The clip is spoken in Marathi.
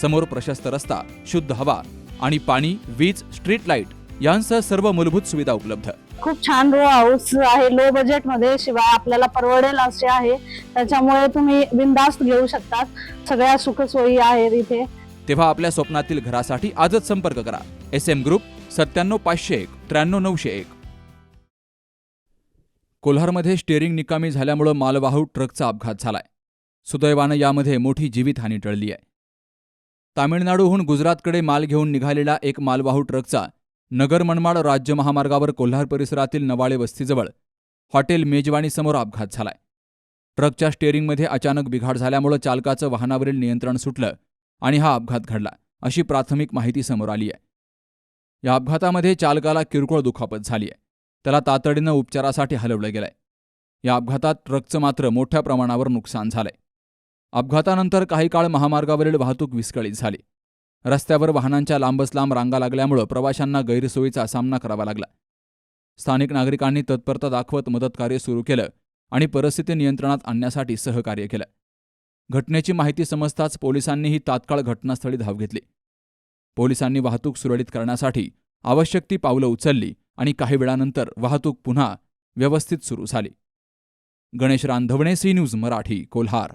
समोर प्रशस्त रस्ता शुद्ध हवा आणि पाणी वीज स्ट्रीट लाइट यांसह सर्व मूलभूत सुविधा उपलब्ध. खूप छान रो हाऊस आहे. लो बजेटमध्ये शिवाय आपल्याला परवडेल असे आहे. त्याच्यामुळे तुम्ही बिंदास्त घेऊ शकतात. सगळ्या सुखसोयी आहेत इथे. तेव्हा आपल्या स्वप्नातील घरासाठी आजच संपर्क करा. एस एम ग्रुप सत्त्याण्णव पाचशे एक त्र्याण्णव नऊशे एक. कोल्हारमध्ये स्टेअरिंग निकामी झाल्यामुळं मालवाहू ट्रकचा अपघात झालाय. सुदैवानं यामध्ये मोठी जीवितहानी टळली आहे तामिळनाडूहून गुजरातकडे माल घेऊन निघालेला एक मालवाहू ट्रकचा नगर मनमाड राज्य महामार्गावर कोल्हार परिसरातील नवाळे वस्तीजवळ हॉटेल मेजवानीसमोर अपघात झालाय. ट्रकच्या स्टेअरिंगमध्ये अचानक बिघाड झाल्यामुळं चालकाचं वाहनावरील नियंत्रण सुटलं आणि हा अपघात घडला अशी प्राथमिक माहिती समोर आली आहे. या अपघातामध्ये चालकाला किरकोळ दुखापत झाली आहे. त्याला तातडीनं उपचारासाठी हलवलं गेलंय. या अपघातात ट्रकचं मात्र मोठ्या प्रमाणावर नुकसान झालंय. अपघातानंतर काही काळ महामार्गावरील वाहतूक विस्कळीत झाली. रस्त्यावर वाहनांच्या लांबच लांब रांगा लागल्यामुळं प्रवाशांना गैरसोयीचा सामना करावा लागला. स्थानिक नागरिकांनी तत्परता दाखवत मदतकार्य सुरू केलं आणि परिस्थिती नियंत्रणात आणण्यासाठी सहकार्य केलं. घटनेची माहिती समजताच पोलिसांनीही तात्काळ घटनास्थळी धाव घेतली. पोलिसांनी वाहतूक सुरळीत करण्यासाठी आवश्यक ती पावलं उचलली आणि काही वेळानंतर वाहतूक पुन्हा व्यवस्थित सुरू झाली. Ganesh Randhavane C news Marathi Kolhar.